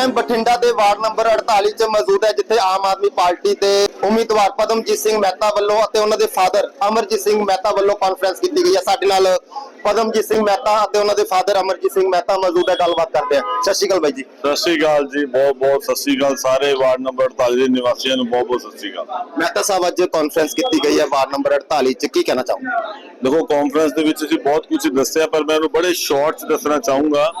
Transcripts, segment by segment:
Time Bathinda ਦੇ ward number 48 ਚ ਮੌਜੂਦ ਹੈ ਜਿੱਥੇ ਆਮ ਆਦਮੀ ਪਾਰਟੀ ਦੇ ਉਮੀਦਵਾਰ ਪਦਮਜੀਤ ਸਿੰਘ ਮਹਿਤਾ ਵੱਲੋਂ ਅਤੇ ਉਹਨਾਂ ਦੇ ਫਾਦਰ ਅਮਰਜੀਤ ਸਿੰਘ ਮਹਿਤਾ ਵੱਲੋਂ ਕਾਨਫਰੰਸ ਕੀਤੀ ਗਈ ਹੈ। ਸਾਡੇ ਨਾਲ ਪਦਮਜੀਤ ਸਿੰਘ ਮਹਿਤਾ ਅਤੇ ਉਹਨਾਂ ਦੇ ਫਾਦਰ ਅਮਰਜੀਤ ਸਿੰਘ ਮਹਿਤਾ ਮੌਜੂਦ ਹੈ। ਗੱਲਬਾਤ ਕਰਦੇ ਆ ਸਤਿ ਸ਼੍ਰੀ ਅਕਾਲ ਬਾਈ ਜੀ। ਸਤਿ ਸ਼੍ਰੀ ਅਕਾਲ ਜੀ ਬਹੁਤ ਬਹੁਤ ਸਤਿ ਸ਼੍ਰੀ ਅਕਾਲ ਸਾਰੇ ਵਾਰਡ ਨੰਬਰ 48 ਦੇ ਨਿਵਾਸੀਆਂ ਨੂੰ ਬਹੁਤ ਬਹੁਤ ਸਤਿ ਸ਼੍ਰੀ ਅਕਾਲ। ਮਹਿਤਾ ਸਾਹਿਬ ਅੱਜ ਕਾਨਫਰੰਸ ਕੀਤੀ ਗਈ ਹੈ ਵਾਰਡ ਨੰਬਰ 48 ਚ। ਕੀ ਕਹਿਣਾ ਚਾਹੋਗੇ? ਦੇਖੋ ਕਾਨਫਰੰਸ ਦੇ ਵਿੱਚ ਅਸੀਂ ਬਹੁਤ ਕੁਝ ਦੱਸਿਆ ਪਰ ਮੈਂ ਉਹਨੂੰ ਬੜੇ ਸ਼ਾਰਟ ਚ ਦੱਸਣਾ ਚਾਹੂੰਗਾ।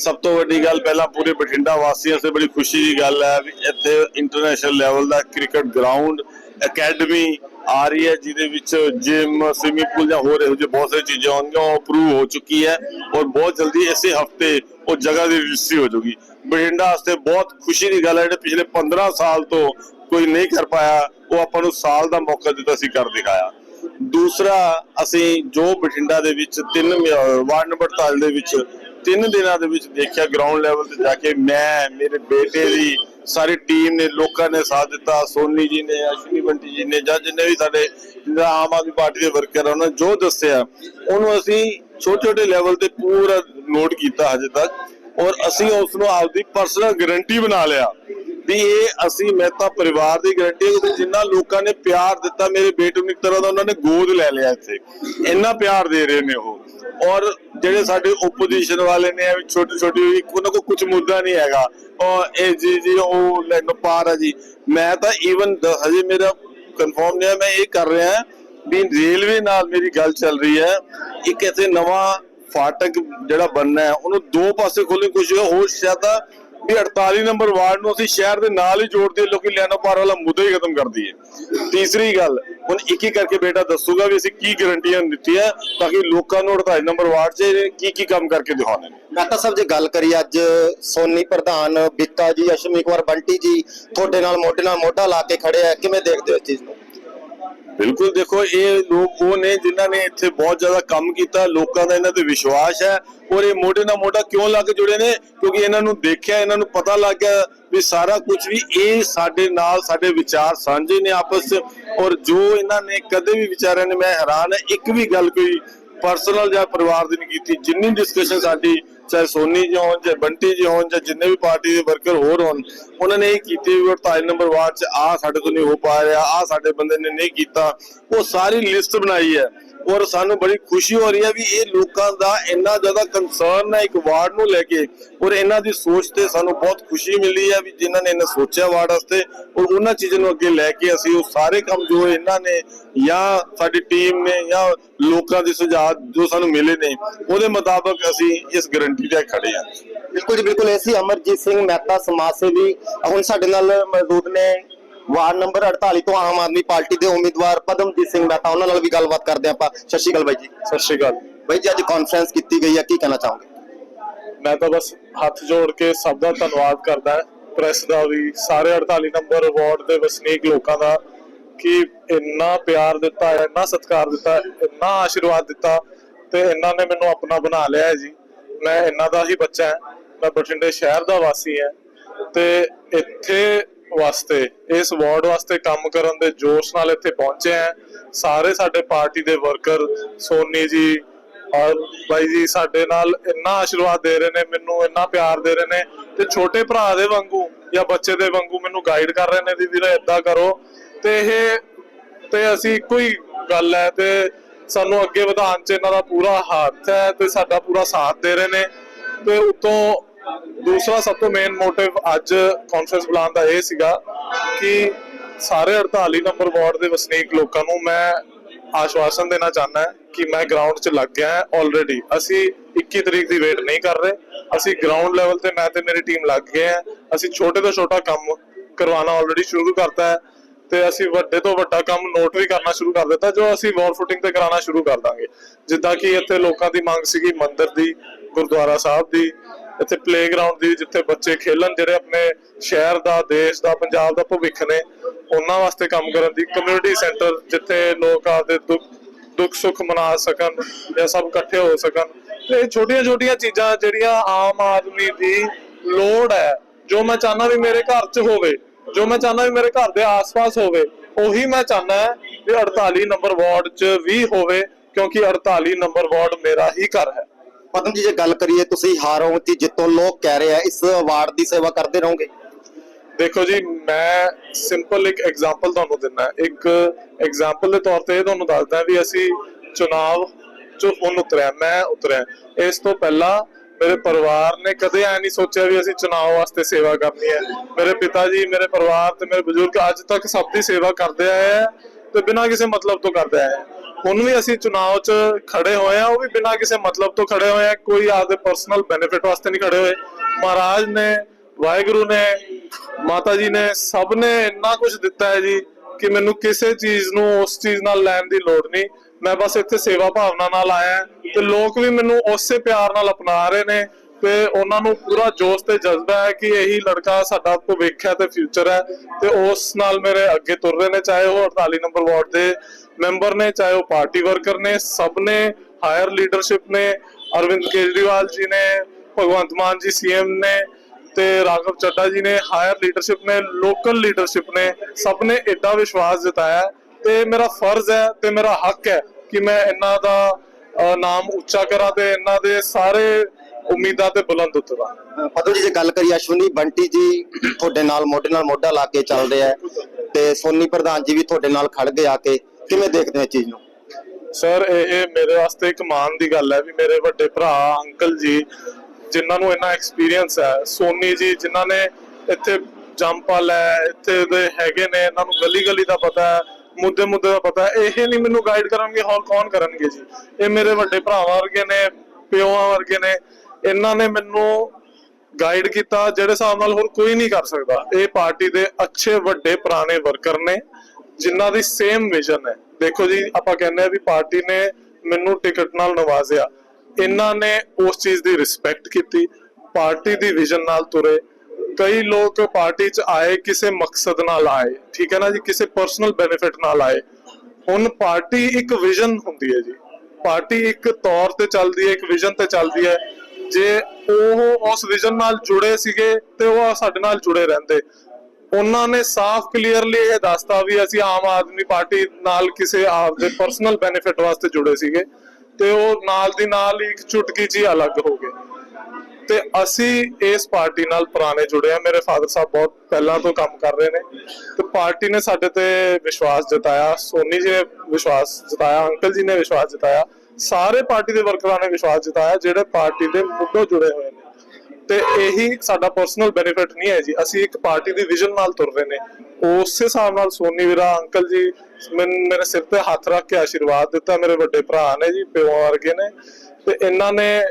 ਸਭ ਤੋਂ ਵੱਡੀ ਗੱਲ ਪਹਿਲਾਂ ਪੂਰੇ ਬਠਿੰਡਾ ਵਾਸੀਆਂ ਸੇ ਬੜੀ ਖੁਸ਼ੀ ਦੀ ਗੱਲ ਹੈ ਵੀ ਇੱਥੇ ਇੰਟਰਨੈਸ਼ਨਲ ਲੈਵਲ ਦਾ ਕ੍ਰਿਕਟ ਗਰਾਊਂਡ ਅਕੈਡਮੀ ਆ ਰਹੀ ਹੈ, ਜਿਹਦੇ ਵਿੱਚ ਜਿਮ ਸਵਿਮਿੰਗ ਪੂਲ ਜਾਂ ਹੋਰ ਇਹੋ ਜਿਹੇ ਬਹੁਤ ਸਾਰੀ ਚੀਜ਼ਾਂ ਹੋਣਗੀਆਂ, ਉਹ ਅਪਰੂਵ ਹੋ ਚੁੱਕੀ ਹੈ ਔਰ ਬਹੁਤ ਜਲਦੀ ਇਸੇ ਹਫ਼ਤੇ ਉਹ ਜਗ੍ਹਾ ਦੀ ਰਜਿਸਟਰੀ ਹੋ ਜਾਊਗੀ। ਬਠਿੰਡਾ ਵਾਸਤੇ ਬਹੁਤ ਖੁਸ਼ੀ ਦੀ ਗੱਲ ਹੈ, ਜਿਹੜੇ ਪਿਛਲੇ 15 ਸਾਲ ਤੋਂ ਕੋਈ ਨਹੀਂ ਕਰ ਪਾਇਆ, ਉਹ ਆਪਾਂ ਨੂੰ ਸਾਲ ਦਾ ਮੌਕਾ ਦਿੱਤਾ ਸੀ ਕਰ ਦਿਖਾਇਆ। ਦੂਸਰਾ, ਅਸੀਂ ਜੋ ਬਠਿੰਡਾ ਦੇ ਵਿੱਚ ਤਿੰਨ ਵਾਰਡ ਨੰਬਰ 48 ਦੇ ਵਿੱਚ ਤਿੰਨ ਦਿਨਾਂ ਦੇ ਵਿੱਚ ਦੇਖਿਆ ਗਰਾਊਂਡ ਲੈਵਲ ਤੇ ਜਾ ਕੇ ਮੈਂ, ਮੇਰੇ ਬੇਟੇ ਦੀ ਸਾਰੀ ਟੀਮ ਨੇ, ਲੋਕਾਂ ਨੇ ਸਾਥ ਦਿੱਤਾ, ਸੋਨੀ ਜੀ ਨੇ, ਅਸ਼ਵਨੀ ਬੰਟੀ ਜੀ ਨੇ ਜਾਂ ਜਿੰਨੇ ਵੀ ਸਾਡੇ ਆਮ ਆਦਮੀ ਪਾਰਟੀ ਦੇ ਵਰਕਰ ਉਹਨਾਂ ਨੇ ਜੋ ਦੱਸਿਆ, ਉਹਨੂੰ ਅਸੀਂ ਛੋਟੇ ਛੋਟੇ ਲੈਵਲ ਤੇ ਪੂਰਾ ਨੋਟ ਕੀਤਾ ਹਜੇ ਤੱਕ ਔਰ ਅਸੀਂ ਉਸ ਨੂੰ ਆਪਦੀ ਪਰਸਨਲ ਗਾਰੰਟੀ ਬਣਾ ਲਿਆ ਵੀ ਇਹ ਅਸੀਂ ਮਹਿਤਾ ਪਰਿਵਾਰ ਦੀ ਗਾਰੰਟੀ ਹੈ ਜਿੰਨਾ ਲੋਕਾਂ ਨੇ ਪਿਆਰ ਦਿੱਤਾ ਮੇਰੇ ਬੇਟੇ ਨੂੰ, ਇੱਕ ਤਰ੍ਹਾਂ ਦਾ ਉਹਨਾਂ ਨੇ ਗੋਦ ਲੈ ਲਿਆ ਇੱਥੇ। ਇੰਨਾ ਪਿਆਰ ਦੇ ਰਹੇ ਨੇ ਉਹ। ਔਰ ਜਿਹੜੇ ਸਾਡੇ ਓਪੋਜੀਸ਼ਨ ਵਾਲੇ ਨੇ ਵੀ ਛੋਟੀ ਛੋਟੀ ਉਹਨਾਂ ਕੋ ਕੁਝ ਮੁੱਦਾ ਨਹੀਂ ਹੈਗਾ। ਔਰ ਇਹ ਜੀ ਜੀ, ਉਹ ਲੈਨੋ ਪਾਰ ਹੈ ਜੀ। ਮੈਂ ਤਾਂ ਈਵਨ ਹਜੇ ਮੇਰਾ ਕਨਫਰਮ ਨਹੀਂ ਹੈ ਮੈਂ ਇਹ ਕਰ ਰਿਹਾ ਵੀ ਰੇਲਵੇ ਨਾਲ ਮੇਰੀ ਗੱਲ ਚੱਲ ਰਹੀ ਹੈ। ਇੱਕ ਇੱਥੇ ਨਵਾਂ ਫਾਟਕ ਜਿਹੜਾ ਬਣਨਾ ਹੈ, ਉਹਨੂੰ ਦੋ ਪਾਸੇ ਖੋਲਣ ਕੋਸ਼ਿਸ਼ ਹੈ। ਹੋਰ ਜ਼ਿਆਦਾ ਵੀ 48 ਨੰਬਰ ਵਾਰਡ ਨੂੰ ਅਸੀਂ ਸ਼ਹਿਰ ਦੇ ਨਾਲ ਹੀ ਜੋੜ ਲੋਕੀ ਲੈਨੋ ਪਾਰ ਵਾਲਾ ਮੁੱਦਾ ਹੀ ਖਤਮ ਕਰ ਦਈਏ ਤੀਸਰੀ ਗੱਲ, ਹੁਣ ਇੱਕ ਇੱਕ ਕਰਕੇ ਬੇਟਾ ਦੱਸੂਗਾ ਵੀ ਅਸੀਂ ਕੀ ਗਾਰੰਟੀਆਂ ਦਿੱਤੀਆਂ ਤਾਂ ਕਿ ਲੋਕਾਂ ਨੂੰ 48 ਨੰਬਰ ਵਾਰਡ 'ਚ ਕੀ ਕੀ ਕੰਮ ਕਰਕੇ ਦਿਖਾਉਣੇ ਨੇ। ਮਹਿਤਾ ਸਾਹਿਬ, ਜੇ ਗੱਲ ਕਰੀਏ ਅੱਜ ਸੋਨੀ ਪ੍ਰਧਾਨ ਬਿੱਕਾ ਜੀ, ਅਸ਼ਮੀ ਕੁਮਾਰ ਬੰਟੀ ਜੀ ਤੁਹਾਡੇ ਨਾਲ ਮੋਢੇ ਨਾਲ ਮੋਢਾ ਲਾ ਕੇ ਖੜੇ ਆ, ਕਿਵੇਂ ਦੇਖਦੇ ਹੋ ਇਸ ਚੀਜ਼ ਨੂੰ? ਬਿਲਕੁਲ ਦੇਖੋ, ਇਹ ਲੋਕ ਉਹ ਨੇ ਜਿਨ੍ਹਾਂ ਨੇ ਇੱਥੇ ਬਹੁਤ ਜ਼ਿਆਦਾ ਕੰਮ ਕੀਤਾ, ਲੋਕਾਂ ਦਾ ਇਹਨਾਂ ਤੇ ਵਿਸ਼ਵਾਸ ਹੈ ਔਰ ਇਹ ਮੋਢੇ ਨਾਲ ਮੋਢਾ ਕਿਉਂ ਲਾ ਜੁੜੇ ਨੇ? ਕਿਉਂਕਿ ਇਹਨਾਂ ਨੂੰ ਦੇਖਿਆ, ਇਹਨਾਂ ਨੂੰ ਪਤਾ ਲੱਗ ਗਿਆ ਵੀ ਸਾਰਾ ਕੁਝ ਵੀ ਇਹ ਸਾਡੇ ਨਾਲ, ਸਾਡੇ ਵਿਚਾਰ ਸਾਂਝੇ ਨੇ ਆਪਸ 'ਚ ਔਰ ਜੋ ਇਹਨਾਂ ਨੇ ਕਦੇ ਵੀ ਵਿਚਾਰਿਆਂ ਨੇ, ਮੈਂ ਹੈਰਾਨ ਹੈ, ਇੱਕ ਵੀ ਗੱਲ ਕੋਈ ਪਰਸਨਲ ਜਾਂ ਪਰਿਵਾਰ ਦੀ ਨਹੀਂ ਕੀਤੀ, ਜਿੰਨੀ ਡਿਸਕਸ਼ਨ ਸਾਡੀ ਚਾਹੇ ਸੋਨੀ ਜੀ ਹੋਣ, ਚਾਹੇ ਬੰਟੀ ਜੀ ਹੋਣ ਜਾਂ ਜਿੰਨੇ ਵੀ ਪਾਰਟੀ ਦੇ ਵਰਕਰ ਹੋਰ ਹੋਣ, ਉਹਨਾਂ ਨੇ ਇਹ ਕੀਤੀ ਵੀ 48 ਨੰਬਰ ਵਾਰਡ 'ਚ ਆ ਸਾਡੇ ਤੋਂ ਨਹੀਂ ਹੋ ਪਾ ਰਿਹਾ, ਆ ਸਾਡੇ ਬੰਦੇ ਨੇ ਨਹੀਂ ਕੀਤਾ। ਉਹ ਸਾਰੀ ਲਿਸਟ ਬਣਾਈ ਹੈ। ਔਰ ਸਾਨੂੰ ਬੜੀ ਖੁਸ਼ੀ ਹੋ ਰਹੀ ਹੈ ਵੀ ਇਹ ਲੋਕਾਂ ਦਾ ਇੰਨਾ ਜ਼ਿਆਦਾ ਕੰਸਰਨ ਹੈ ਇੱਕ ਵਾਰਡ ਨੂੰ ਲੈ ਕੇ ਔਰ ਇਹਨਾਂ ਦੀ ਸੋਚ ਤੇ ਸਾਨੂੰ ਬਹੁਤ ਖੁਸ਼ੀ ਮਿਲੀ ਹੈ ਵੀ ਜਿਨ੍ਹਾਂ ਨੇ ਇਹਨਾਂ ਸੋਚਿਆ ਵਾਰਡ ਵਾਸਤੇ ਔਰ ਉਹਨਾਂ ਚੀਜ਼ਾਂ ਨੂੰ ਅੱਗੇ ਲੈ ਕੇ ਅਸੀਂ ਉਹ ਸਾਰੇ ਕੰਮ ਜੋ ਇਹਨਾਂ ਨੇ ਜਾਂ ਸਾਡੀ ਟੀਮ ਨੇ ਜਾਂ ਲੋਕਾਂ ਦੇ ਸੁਝਾਅ ਜੋ ਸਾਨੂੰ ਮਿਲੇ ਨੇ, ਉਹਦੇ ਮੁਤਾਬਕ ਅਸੀਂ ਇਸ ਗਰੰਟੀ ਤੇ ਖੜੇ ਹਾਂ। ਬਿਲਕੁਲ ਜੀ, ਬਿਲਕੁਲ। ਐਸੀ ਅਮਰਜੀਤ ਸਿੰਘ ਮਹਿਤਾ ਸਮਾਜ ਸੇਵੀ ਹੁਣ ਸਾਡੇ ਨਾਲ ਮੌਜੂਦ ਨੇ ਵਾਰਡ ਨੰਬਰ 48 ਤੋਂ ਆਮ ਆਦਮੀ ਪਾਰਟੀ ਦੇ ਉਮੀਦਵਾਰ ਪਦਮਜੀਤ ਸਿੰਘ ਮਹਿਤਾ ਉਹਨਾਂ ਨਾਲ ਵੀ ਗੱਲਬਾਤ ਕਰਦੇ ਆਪਾਂ। ਸਤਿ ਸ਼੍ਰੀ ਅਕਾਲ ਬਾਈ ਜੀ। ਸਤਿ ਸ਼੍ਰੀ ਅਕਾਲ। ਬਾਈ ਜੀ ਅੱਜ ਕਾਨਫਰੰਸ ਕੀਤੀ ਗਈ ਹੈ ਕੀ ਕਹਿਣਾ ਚਾਹੋਗੇ? ਮੈਂ ਤਾਂ ਬਸ ਹੱਥ ਜੋੜ ਕੇ ਸਭ ਦਾ ਧੰਨਵਾਦ ਕਰਦਾ ਪ੍ਰੈਸ ਦਾ ਵੀ ਸਾਰੇ 48 ਨੰਬਰ ਵਾਰਡ ਦੇ ਵਸਨੀਕ ਲੋਕਾਂ ਦਾ ਕਿ ਇੰਨਾ ਪਿਆਰ ਦਿੱਤਾ ਇੰਨਾ ਸਤਿਕਾਰ ਦਿੱਤਾ ਇੰਨਾ ਆਸ਼ੀਰਵਾਦ ਦਿੱਤਾ ਤੇ ਇਹਨਾਂ ਨੇ ਮੈਨੂੰ ਆਪਣਾ ਬਣਾ ਲਿਆ ਹੈ ਜੀ। ਮੈਂ ਇਹਨਾਂ ਦਾ ਹੀ ਬੱਚਾ ਹਾਂ। ਮੈਂ ਬਠਿੰਡੇ ਸ਼ਹਿਰ ਦਾ ਵਾਸੀ ਹਾਂ। ਤੇ ਇੱਥੇ ਵਾਸਤੇ, ਇਸ ਵਾਰਡ ਵਾਸਤੇ ਕੰਮ ਕਰਨ ਦੇ ਜੋਸ਼ ਨਾਲ ਇੱਥੇ ਪਹੁੰਚੇ ਆ ਸਾਰੇ ਸਾਡੇ ਪਾਰਟੀ ਦੇ ਵਰਕਰ, ਸੋਨੀ ਜੀ ਔਰ ਬਾਈ ਜੀ ਸਾਡੇ ਨਾਲ ਇੰਨਾ ਆਸ਼ੀਰਵਾਦ ਦੇ ਰਹੇ ਨੇ, ਮੈਨੂੰ ਇੰਨਾ ਪਿਆਰ ਦੇ ਰਹੇ ਨੇ ਤੇ ਛੋਟੇ ਭਰਾ ਦੇ ਵਾਂਗੂ ਜਾਂ ਬੱਚੇ ਦੇ ਵਾਂਗੂ ਮੈਨੂੰ ਗਾਈਡ ਕਰ ਰਹੇ ਨੇ ਵੀ ਵੀਰੇ ਏਦਾਂ ਕਰੋ। ਤੇ ਇਹ, ਤੇ ਅਸੀਂ ਇੱਕੋ ਹੀ ਗੱਲ ਹੈ ਤੇ ਸਾਨੂੰ ਅੱਗੇ ਵਧਾਉਣ ਚ ਇਹਨਾਂ ਦਾ ਪੂਰਾ ਹੱਥ ਹੈ ਤੇ ਸਾਡਾ ਪੂਰਾ ਸਾਥ ਦੇ ਰਹੇ ਨੇ। ਤੇ ਉਤੋਂ ਦੂਸਰਾ ਸਭ ਤੋਂ ਮੇਨ ਮੋਟਿਵ ਅੱਜ ਕਾਨਫਰੰਸ ਬੁਲਾਉਣ ਦਾ ਇਹ ਸੀਗਾ ਕਿ ਸਾਰੇ 48 ਨੰਬਰ ਵਾਰਡ ਦੇ ਵਸਨੀਕ ਲੋਕਾਂ ਨੂੰ ਮੈਂ ਆਸ਼ਵਾਸਨ ਦੇਣਾ ਚਾਹੁੰਦਾ ਕਿ ਮੈਂ ਗਰਾਊਂਡ 'ਚ ਲੱਗ ਗਿਆ ਹਾਂ ਆਲਰੇਡੀ ਅਸੀਂ 21 ਤਰੀਕ ਦੀ ਵੇਟ ਨਹੀਂ ਕਰ ਰਹੇ। ਅਸੀਂ ਗਰਾਊਂਡ ਲੈਵਲ ਤੇ ਮੈਂ ਤੇ ਮੇਰੀ ਟੀਮ ਲੱਗ ਗਏ ਹਾਂ। ਅਸੀਂ ਛੋਟੇ ਤੋਂ ਛੋਟਾ ਕੰਮ ਕਰਵਾਉਣਾ ਆਲਰੇਡੀ ਸ਼ੁਰੂ ਕਰਤਾ ਹੈ ਤੇ ਅਸੀਂ ਵੱਡੇ ਤੋਂ ਵੱਡਾ ਕੰਮ ਨੋਟ ਵੀ ਕਰਨਾ ਸ਼ੁਰੂ ਕਰ ਦਿੱਤਾ, ਜੋ ਅਸੀਂ ਵਾਲ ਫੁੱਟਿੰਗ ਤੇ ਕਰਾਉਣਾ ਸ਼ੁਰੂ ਕਰ ਦਾਂਗੇ। ਜਿੱਦਾਂ ਕਿ ਇੱਥੇ ਲੋਕਾਂ ਦੀ ਮੰਗ ਸੀਗੀ ਮੰਦਿਰ ਦੀ, ਗੁਰਦੁਆਰਾ ਸਾਹਿਬ ਦੀ ਇੱਥੇ ਪਲੇਗਰਾਉਂਡ ਦੀ ਜਿੱਥੇ ਬੱਚੇ ਖੇਲਣ, ਜਿਹੜੇ ਆਪਣੇ ਸ਼ਹਿਰ ਦਾ, ਦੇਸ਼ ਦਾ, ਪੰਜਾਬ ਦਾ ਭਵਿੱਖ ਨੇ, ਉਹਨਾਂ ਵਾਸਤੇ ਕੰਮ ਕਰਨ ਦੀ ਕਮਿਊਨਿਟੀ ਸੈਂਟਰ ਜਿੱਥੇ ਲੋਕ ਆਪਦੇ ਦੁੱਖ ਦੁੱਖ ਸੁੱਖ ਮਨਾ ਸਕਣ ਜਾਂ ਸਭ ਇਕੱਠੇ ਹੋ ਸਕਣ। ਤੇ ਛੋਟੀਆਂ ਛੋਟੀਆਂ ਚੀਜ਼ਾਂ ਜਿਹੜੀਆਂ ਆਮ ਆਦਮੀ ਦੀ ਲੋੜ ਹੈ, ਜੋ ਮੈਂ ਚਾਹਨਾ ਵੀ ਮੇਰੇ ਘਰ 'ਚ ਹੋਵੇ, ਜੋ ਮੈਂ ਚਾਹਨਾ ਵੀ ਮੇਰੇ ਘਰ ਦੇ ਆਸ-ਪਾਸ ਹੋਵੇ, ਉਹੀ ਮੈਂ ਚਾਹਨਾ ਹੈ ਵੀ 48 ਨੰਬਰ ਵਾਰਡ 'ਚ ਵੀ ਹੋਵੇ, ਕਿਉਂਕਿ 48 ਨੰਬਰ ਵਾਰਡ ਮੇਰਾ ਹੀ ਘਰ ਹੈ। ਪਦਮ ਜੀ, ਜੇ ਗੱਲ ਕਰੀਏ ਤੁਸੀਂ ਹਾਰੋਂ ਤੇ ਜਿੱਤੋਂ ਲੋਕ ਕਹਿ ਰਹੇ ਆ, ਇਸ ਅਵਾਰਡ ਦੀ ਸੇਵਾ ਕਰਦੇ ਰਹੋਗੇ? ਦੇਖੋ ਜੀ, ਮੈਂ ਸਿੰਪਲ ਇੱਕ ਐਗਜ਼ਾਮਪਲ ਤੁਹਾਨੂੰ ਦਿੰਦਾ। ਇੱਕ ਐਗਜ਼ਾਮਪਲ ਦੇ ਤੌਰ ਤੇ ਇਹ ਤੁਹਾਨੂੰ ਦੱਸਦਾ ਵੀ ਅਸੀਂ ਚੁਣਾਵ ਚ ਹੁਣ ਉਤਰਿਆ, ਮੈਂ ਉਤਰਿਆ। ਇਸ ਤੋਂ ਪਹਿਲਾਂ ਮੇਰੇ ਪਰਿਵਾਰ ਨੇ ਕਦੇ ਐ ਨਹੀਂ ਸੋਚਿਆ ਵੀ ਅਸੀਂ ਚੁਣਾਵ ਵਾਸਤੇ ਸੇਵਾ ਕਰਨੀ ਹੈ। ਮੇਰੇ ਪਿਤਾ ਜੀ, ਮੇਰੇ ਪਰਿਵਾਰ ਤੇ ਮੇਰੇ ਬਜ਼ੁਰਗ ਅੱਜ ਤੱਕ ਸਭ ਦੀ ਸੇਵਾ ਕਰਦੇ ਆਏ ਆ ਤੇ ਬਿਨਾਂ ਕਿਸੇ ਮਤਲਬ ਤੋਂ ਕਰਦੇ ਆਏ ਆ। ਹੁਣ ਵੀ ਅਸੀਂ ਚੁਣਾਵ 'ਚ ਖੜੇ ਹੋਏ ਆ ਉਹ ਵੀ ਬਿਨਾਂ ਕਿਸੇ ਮਤਲਬ ਤੋਂ ਖੜੇ ਹੋਏ ਆ ਕੋਈ ਆਪਦੇ ਪਰਸਨਲ ਬੈਨੀਫਿਟ ਵਾਸਤੇ ਨਹੀਂ ਖੜੇ ਹੋਏ। ਮਹਾਰਾਜ ਨੇ, ਵਾਹਿਗੁਰੂ ਨੇ, ਮਾਤਾ ਜੀ ਨੇ ਸਭ ਨੇ ਇੰਨਾ ਕੁਝ ਦਿੱਤਾ ਹੈ ਜੀ ਕਿ ਮੈਨੂੰ ਕਿਸੇ ਚੀਜ਼ ਨੂੰ, ਉਸ ਚੀਜ਼ ਨਾਲ ਲੈਣ ਦੀ ਲੋੜ ਨਹੀਂ। ਮੈਂ ਬਸ ਇੱਥੇ ਸੇਵਾ ਭਾਵਨਾ ਨਾਲ ਆਇਆ ਤੇ ਲੋਕ ਵੀ ਮੈਨੂੰ ਉਸੇ ਪਿਆਰ ਨਾਲ ਅਪਣਾ ਰਹੇ ਨੇ। ਤੇ ਉਹਨਾਂ ਨੂੰ ਪੂਰਾ ਜੋਸ਼ ਤੇ ਜਜ਼ਬਾ ਹੈ ਕਿ ਇਹੀ ਲੜਕਾ ਸਾਡਾ ਭਵਿੱਖ ਹੈ ਤੇ ਫਿਊਚਰ ਹੈ ਤੇ ਉਸ ਨਾਲ ਮੇਰੇ ਅੱਗੇ ਤੁਰ ਰਹੇ ਨੇ, ਚਾਹੇ ਉਹ 48 ਨੰਬਰ ਵਾਰਡ ਦੇ ਮੈਂਬਰ ਨੇ, ਚਾਹੇ ਉਹ ਪਾਰਟੀ ਵਰਕਰ ਨੇ, ਸਭ ਨੇ ਹਾਇਰ ਲੀਡਰਸ਼ਿਪ ਨੇ, ਅਰਵਿੰਦ ਕੇਜਰੀਵਾਲ ਜੀ ਨੇ, ਭਗਵੰਤ ਮਾਨ ਜੀ ਸੀਐਮ ਨੇ ਤੇ ਰਾਘਵ ਚੱਡਾ ਜੀ ਨੇ ਹਾਇਰ ਲੀਡਰਸ਼ਿਪ ਨੇ ਲੋਕਲ ਲੀਡਰਸ਼ਿਪ ਨੇ, ਸਭ ਨੇ ਐਡਾ ਵਿਸ਼ਵਾਸ ਜਤਾਇਆ ਤੇ ਮੇਰਾ ਫਰਜ਼ ਹੈ ਤੇ ਮੇਰਾ ਹੱਕ ਹੈ ਕਿ ਮੈਂ ਇਹਨਾਂ ਦਾ ਨਾਮ ਉੱਚਾ ਕਰਾਂ ਤੇ ਇਹਨਾਂ ਦੇ ਸਾਰੇ ਉਮੀਦਾਂ ਤੇ ਬੁਲੰਦ ਉਤਰਾਂ। ਪਦਮ ਜੀ ਜੇ ਗੱਲ ਕਰੀਏ ਅਸ਼ਵਨੀ ਬੰਟੀ ਜੀ ਤੁਹਾਡੇ ਨਾਲ ਮੋਢੇ ਨਾਲ ਮੋਢਾ ਲਾ ਕੇ ਚੱਲਦੇ ਆ ਤੇ ਸੋਨੀ ਪ੍ਰਧਾਨ ਜੀ ਵੀ ਤੁਹਾਡੇ ਨਾਲ ਖੜ ਗਏ ਆ ਕੇ ਕਿਵੇਂ ਦੇਖਦੇ ਇਹ ਚੀਜ਼ ਨੂੰ? ਸਰ ਇਹ ਮੇਰੇ ਵਾਸਤੇ ਇੱਕ ਮਾਣ ਦੀ ਗੱਲ ਹੈ ਵੀ ਮੇਰੇ ਵੱਡੇ ਭਰਾ ਅੰਕਲ ਜੀ ਜਿਨ੍ਹਾਂ ਨੂੰ ਇੰਨਾ ਐਕਸਪੀਰੀਅੰਸ ਹੈ ਸੋਨੀ ਜੀ ਜਿਨ੍ਹਾਂ ਨੇ ਇੱਥੇ ਜੰਪਲ ਹੈ ਇੱਥੇ ਦੇ ਹੈਗੇ ਨੇ ਇਹਨਾਂ ਨੂੰ ਗਲੀ ਗਲੀ ਦਾ ਪਤਾ ਹੈ ਮੁੱਦੇ ਮੁੱਦੇ ਦਾ ਪਤਾ ਹੈ ਇਹ ਨਹੀਂ ਮੈਨੂੰ ਗਾਈਡ ਕਰਨਗੇ ਹੋਰ ਕੌਣ ਕਰਨਗੇ ਜੀ? ਇਹ ਮੇਰੇ ਵੱਡੇ ਭਰਾਵਾਂ ਵਰਗੇ ਨੇ ਪਿਓਾਂ ਵਰਗੇ ਨੇ ਇਹਨਾਂ ਨੇ ਮੈਨੂੰ ਗਾਈਡ ਕੀਤਾ, ਜਿਹੜੇ ਹਿਸਾਬ ਨਾਲ ਹੋਰ ਕੋਈ ਨਹੀਂ ਕਰ ਸਕਦਾ। ਇਹ ਪਾਰਟੀ ਦੇ ਅੱਛੇ, ਵੱਡੇ, ਪੁਰਾਣੇ ਵਰਕਰ ਨੇ, ਜਿਨ੍ਹਾਂ ਦੀ ਸੇਮ ਵਿਜ਼ਨ ਹੈ। ਦੇਖੋ ਜੀ, ਆਪਾਂ ਕਹਿੰਦੇ ਆ ਵੀ ਪਾਰਟੀ ਨੇ ਮੈਨੂੰ ਟਿਕਟ ਨਾਲ ਨਵਾਜ਼ਿਆ। ਇਹਨਾਂ ਨੇ ਉਸ ਚੀਜ਼ ਦੀ ਰਿਸਪੈਕਟ ਕੀਤੀ, ਪਾਰਟੀ ਦੀ ਵਿਜ਼ਨ ਨਾਲ ਤੁਰੇ। ਕਈ ਲੋਕ ਪਾਰਟੀ 'ਚ ਆਏ, ਕਿਸੇ ਮਕਸਦ ਨਾਲ ਆਏ, ਠੀਕ ਹੈ ਨਾ ਜੀ, ਕਿਸੇ ਪਰਸਨਲ ਬੈਨੀਫਿਟ ਨਾਲ ਆਏ। ਹੁਣ ਪਾਰਟੀ ਇੱਕ ਵਿਜ਼ਨ ਹੁੰਦੀ ਹੈ ਜੀ। ਪਾਰਟੀ ਇੱਕ ਤੌਰ ਤੇ ਚੱਲਦੀ ਹੈ, ਇੱਕ ਵਿਜ਼ਨ ਤੇ ਚੱਲਦੀ ਹੈ। ਜੇ ਉਹ ਉਸ ਵਿਜ਼ਨ ਨਾਲ ਜੁੜੇ ਸੀਗੇ ਤੇ ਉਹ ਸਾਡੇ ਨਾਲ ਜੁੜੇ ਰਹਿੰਦੇ। ਉਹਨਾਂ ਨੇ ਸਾਫ਼ ਕਲੀਅਰਲੀ ਇਹ ਦੱਸਤਾ ਵੀ ਅਸੀਂ ਆਮ ਆਦਮੀ ਪਾਰਟੀ ਨਾਲ ਕਿਸੇ ਆਪ ਪਰਸਨਲ ਬੈਨੀਫਿਟ ਵਾਸਤੇ ਜੁੜੇ ਸੀਗੇ ਤੇ ਉਹ ਨਾਲ ਦੀ ਨਾਲ ਇੱਕ ਚੁਟਕੀ 'ਚ ਅਲੱਗ ਹੋ ਗਏ ਤੇ ਅਸੀਂ ਇਸ ਪਾਰਟੀ ਨਾਲ ਪੁਰਾਣੇ ਜੁੜੇ ਆ ਮੇਰੇ ਫਾਦਰ ਸਾਹਿਬ ਬਹੁਤ ਪਹਿਲਾਂ ਤੋਂ ਕੰਮ ਕਰ ਰਹੇ ਨੇ ਤੇ ਪਾਰਟੀ ਨੇ ਸਾਡੇ ਤੇ ਵਿਸ਼ਵਾਸ ਜਤਾਇਆ। ਸੋਨੀ ਜੀ ਨੇ ਵਿਸ਼ਵਾਸ ਜਤਾਇਆ, ਅੰਕਲ ਜੀ ਨੇ ਵਿਸ਼ਵਾਸ ਜਤਾਇਆ। ਸਾਰੇ ਪਾਰਟੀ ਦੇ ਵਰਕਰਾਂ ਨੇ ਵਿਸ਼ਵਾਸ ਜਤਾਇਆ, ਜਿਹੜੇ ਪਾਰਟੀ ਦੇ ਮੁੱਢੋਂ ਜੁੜੇ ਹੋਏ ਨੇ। ਤੇ ਇਹੀ ਸਾਡਾ ਪਰਸਨਲ ਬੈਨੀਫਿਟ ਨਹੀਂ ਹੈ ਜੀ। ਅਸੀਂ ਇੱਕ ਪਾਰਟੀ ਦੀ ਵਿਜ਼ਨ ਨਾਲ ਤੁਰ ਰਹੇ ਨੇ। ਉਸੇ ਹਿਸਾਬ ਨਾਲ ਸੋਨੀ ਵੀਰਾ, ਅੰਕਲ ਜੀ, ਮੈਨੂੰ, ਮੇਰੇ ਸਿਰ ਤੇ ਹੱਥ ਰੱਖ ਕੇ ਆਸ਼ੀਰਵਾਦ ਦਿੱਤਾ। ਮੇਰੇ ਵੱਡੇ ਭਰਾ ਨੇ ਜੀ, ਪਿਓ ਵਰਗੇ ਨੇ। ਤੇ ਇਹਨਾਂ ਨੇ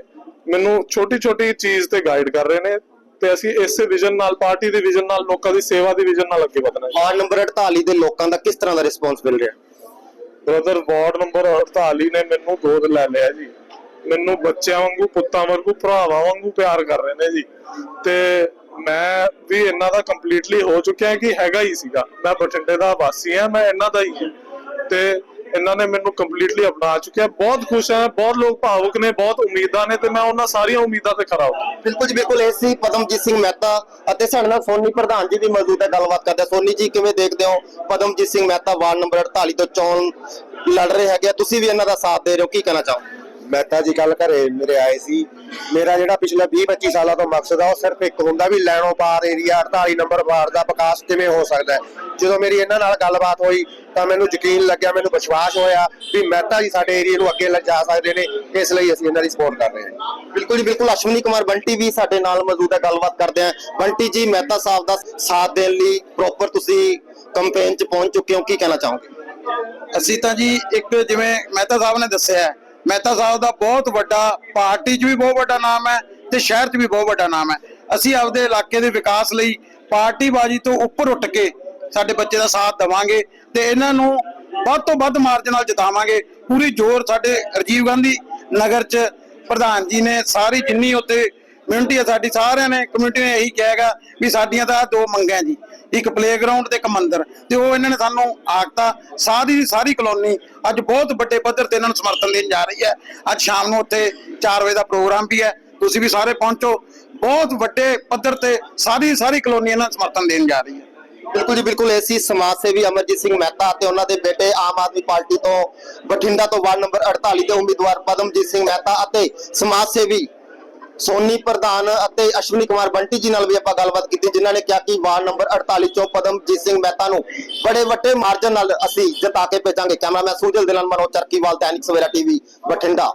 ਮੈਨੂੰ ਛੋਟੀ ਛੋਟੀ ਚੀਜ਼ ਤੇ ਗਾਈਡ ਕਰ ਰਹੇ ਨੇ। ਤੇ ਅਸੀਂ ਇਸੇ ਵਿਜ਼ਨ ਨਾਲ, ਪਾਰਟੀ ਦੀ ਵਿਜ਼ਨ ਨਾਲ, ਲੋਕਾਂ ਦੀ ਸੇਵਾ ਦੇ ਵਿਜ਼ਨ ਨਾਲ ਅੱਗੇ ਵਧਣਾ ਹੈ ਵਾਰਡ ਨੰਬਰ 48 ਦੇ ਲੋਕਾਂ ਦਾ ਕਿਸ ਤਰ੍ਹਾਂ ਦਾ ਰਿਸਪੌਂਸ ਮਿਲ ਰਿਹਾ? ਬ੍ਰਦਰ ਵਾਰਡ ਨੰਬਰ 48 ਨੇ ਮੈਨੂੰ ਗੋਦ ਲੈ ਲਿਆ ਜੀ। ਮੈਨੂੰ ਬੱਚਿਆਂ ਵਾਂਗੂ, ਪੁੱਤਾਂ ਵਾਂਗੂ, ਭਰਾਵਾਂ ਵਾਂਗੂ ਪਿਆਰ ਕਰ ਰਹੇ ਨੇ ਜੀ। ਤੇ ਮੈਂ ਵੀ ਇਹਨਾਂ ਦਾ ਕੰਪਲੀਟਲੀ ਹੋ ਚੁੱਕਿਆ ਕਿ ਹੈਗਾ ਹੀ ਸੀਗਾ। ਮੈਂ ਬਠਿੰਡੇ ਦਾ ਵਾਸੀ ਆ ਮੈਂ ਇਹਨਾਂ ਦਾ ਹੀ ਹਾਂ। ਤੇ ਇਹਨਾਂ ਨੇ ਮੈਨੂੰ ਕੰਪਲੀਟਲੀ ਅਪਣਾ ਚੁੱਕਿਆ। ਬਹੁਤ ਖੁਸ਼ ਹਾਂ, ਬਹੁਤ ਲੋਕ ਭਾਵੁਕ ਨੇ, ਬਹੁਤ ਉਮੀਦਾਂ ਨੇ ਤੇ ਮੈਂ ਉਹਨਾਂ ਸਾਰੀਆਂ ਉਮੀਦਾਂ ਤੇ ਖਰਾ ਉਤਰਾਂ ਬਿਲਕੁਲ ਜੀ, ਬਿਲਕੁਲ, ਇਹ ਸੀ ਪਦਮਜੀਤ ਸਿੰਘ ਮਹਿਤਾ ਅਤੇ ਸਾਡੇ ਨਾਲ ਸੋਨੀ ਪ੍ਰਧਾਨ ਜੀ ਵੀ ਮੌਜੂਦ ਹੈ ਗੱਲਬਾਤ ਕਰਦੇ ਸੋਨੀ ਜੀ, ਕਿਵੇਂ ਦੇਖਦੇ ਹੋ ਪਦਮਜੀਤ ਸਿੰਘ ਮਹਿਤਾ ਵਾਰਡ ਨੰਬਰ 48 ਤੋਂ ਚੋਣ ਲੜ ਰਹੇ ਹੈਗੇ ਆ। ਤੁਸੀਂ ਵੀ ਇਹਨਾਂ ਦਾ ਸਾਥ ਦੇ ਰਹੇ ਹੋ, ਕੀ ਕਹਿਣਾ ਚਾਹੋ ਮਹਿਤਾ ਜੀ ਕੱਲ ਘਰੇ ਮੇਰੇ ਆਏ ਸੀ। ਮੇਰਾ ਜਿਹੜਾ ਪਿਛਲੇ 20 25 ਸਾਲਾਂ ਤੋਂ ਮਕਸਦ ਆ ਉਹ ਸਿਰਫ ਇੱਕ ਹੁੰਦਾ ਵੀ ਲੈਣੋ ਪਾਰ ਏਰੀਆ 48 ਨੰਬਰ ਵਾਰਡ ਦਾ ਵਿਕਾਸ ਕਿਵੇਂ ਹੋ ਸਕਦਾ ਜਦੋਂ ਮੇਰੀ ਇਹਨਾਂ ਨਾਲ ਗੱਲਬਾਤ ਹੋਈ ਤਾਂ ਮੈਨੂੰ ਯਕੀਨ ਲੱਗਿਆ ਮੈਨੂੰ ਵਿਸ਼ਵਾਸ ਹੋਇਆ ਵੀ ਮਹਿਤਾ ਜੀ ਸਾਡੇ ਏਰੀਆ ਨੂੰ ਅੱਗੇ ਲਿਜਾ ਸਕਦੇ ਨੇ। ਇਸ ਲਈ ਅਸੀਂ ਇਹਨਾਂ ਦੀ ਸਪੋਰਟ ਕਰ ਰਹੇ ਹਾਂ। ਬਿਲਕੁਲ ਜੀ ਬਿਲਕੁਲ। ਅਸ਼ਵਨੀ ਕੁਮਾਰ ਬੰਟੀ ਵੀ ਸਾਡੇ ਨਾਲ ਮੌਜੂਦ ਹੈ ਗੱਲਬਾਤ ਕਰਦੇ ਹਾਂ। ਬੰਟੀ ਜੀ ਮਹਿਤਾ ਸਾਹਿਬ ਦਾ ਸਾਥ ਦੇਣ ਲਈ ਪ੍ਰੋਪਰ ਤੁਸੀਂ ਕੰਪੇਨ 'ਚ ਪਹੁੰਚ ਚੁੱਕੇ ਹੋ ਕੀ ਕਹਿਣਾ ਚਾਹੋਗੇ? ਅਸੀਂ ਤਾਂ ਜੀ ਇੱਕ ਜਿਵੇਂ ਮਹਿਤਾ ਸਾਹਿਬ ਨੇ ਦੱਸਿਆ ਮਹਿਤਾ ਸਾਹਿਬ ਦਾ ਬਹੁਤ ਵੱਡਾ, ਪਾਰਟੀ 'ਚ ਵੀ ਬਹੁਤ ਵੱਡਾ ਨਾਮ ਹੈ ਤੇ ਸ਼ਹਿਰ 'ਚ ਵੀ ਬਹੁਤ ਵੱਡਾ ਨਾਮ ਹੈ। ਅਸੀਂ ਆਪਦੇ ਇਲਾਕੇ ਦੇ ਵਿਕਾਸ ਲਈ ਪਾਰਟੀਬਾਜ਼ੀ ਤੋਂ ਉੱਪਰ ਉੱਠ ਕੇ ਸਾਡੇ ਬੱਚੇ ਦਾ ਸਾਥ ਦੇਵਾਂਗੇ ਤੇ ਇਹਨਾਂ ਨੂੰ ਵੱਧ ਤੋਂ ਵੱਧ ਮਾਰਜ ਨਾਲ ਜਿਤਾਵਾਂਗੇ। ਪੂਰੀ ਜ਼ੋਰ ਸਾਡੇ ਰਾਜੀਵ ਗਾਂਧੀ ਨਗਰ 'ਚ ਪ੍ਰਧਾਨ ਜੀ ਨੇ ਸਾਰੀ ਜਿੰਨੀ ਉੱਤੇ ਕਮਿਊਨਿਟੀ ਹੈ ਸਾਡੀ ਸਾਰਿਆਂ ਨੇ ਕਮਿਊਨਿਟੀ ਨੇ ਇਹੀ ਕਿਹਾਗਾ ਵੀ ਸਾਡੀਆਂ ਤਾਂ ਦੋ ਮੰਗਾਂ ਜੀ। ਇੱਕ ਪਲੇਗਰਾਉਂਡ ਤੇ ਇੱਕ ਮੰਦਿਰ। ਤੇ ਉਹ ਇਹਨਾਂ ਨੇ ਸਾਨੂੰ ਆਖਤਾ, ਸਾਰੀ ਦੀ ਸਾਰੀ ਕਲੋਨੀ ਅੱਜ ਬਹੁਤ ਵੱਡੇ ਪੱਧਰ ਤੇ ਇਹਨਾਂ ਨੂੰ ਸਮਰਥਨ ਦੇਣ ਜਾ ਰਹੀ ਹੈ। ਅੱਜ ਸ਼ਾਮ ਨੂੰ ਉੱਥੇ 4 ਵਜੇ ਦਾ ਪ੍ਰੋਗਰਾਮ ਵੀ ਹੈ, ਤੁਸੀਂ ਵੀ ਸਾਰੇ ਪਹੁੰਚੋ। ਬਹੁਤ ਵੱਡੇ ਪੱਧਰ ਤੇ ਸਾਰੀ ਦੀ ਸਾਰੀ ਕਲੋਨੀ ਇਹਨਾਂ ਨੂੰ ਸਮਰਥਨ ਦੇਣ ਜਾ ਰਹੀ ਹੈ। ਬਿਲਕੁਲ ਜੀ, ਬਿਲਕੁਲ ਇਹ ਸੀ ਸਮਾਜ ਸੇਵੀ ਅਮਰਜੀਤ ਸਿੰਘ ਮਹਿਤਾ ਅਤੇ ਉਹਨਾਂ ਦੇ ਬੇਟੇ ਆਮ ਆਦਮੀ ਪਾਰਟੀ ਤੋਂ ਬਠਿੰਡਾ ਤੋਂ ਵਾਰਡ ਨੰਬਰ 48 ਦੇ ਉਮੀਦਵਾਰ ਪਦਮਜੀਤ ਸਿੰਘ ਮਹਿਤਾ ਅਤੇ ਸਮਾਜ ਸੇਵੀ ਸੋਨੀ ਪ੍ਰਧਾਨ ਅਤੇ ਅਸ਼ਵਨੀ ਕੁਮਾਰ ਬੰਟੀ ਜੀ ਨਾਲ ਵੀ ਆਪਾਂ ਗੱਲਬਾਤ ਕੀਤੀ, ਜਿਨ੍ਹਾਂ ਨੇ ਕਿਹਾ ਕਿ ਵਾਰਡ ਨੰਬਰ 48 ਚੋਂ ਪਦਮਜੀਤ ਸਿੰਘ ਮਹਿਤਾ ਨੂੰ ਬੜੇ ਵੱਡੇ ਮਾਰਜਨ ਨਾਲ ਅਸੀਂ ਜਿਤਾ ਕੇ ਭੇਜਾਂਗੇ। ਕੈਮਰਾਮੈਨ ਸੂਜਲ ਦੇ ਨਾਲ ਮਨੋਜ ਚਰਕੀਵਾਲ ਦੈਨਿਕ ਐਨਿਕ ਸਵੇਰਾ ਟੀਵੀ, ਬਠਿੰਡਾ।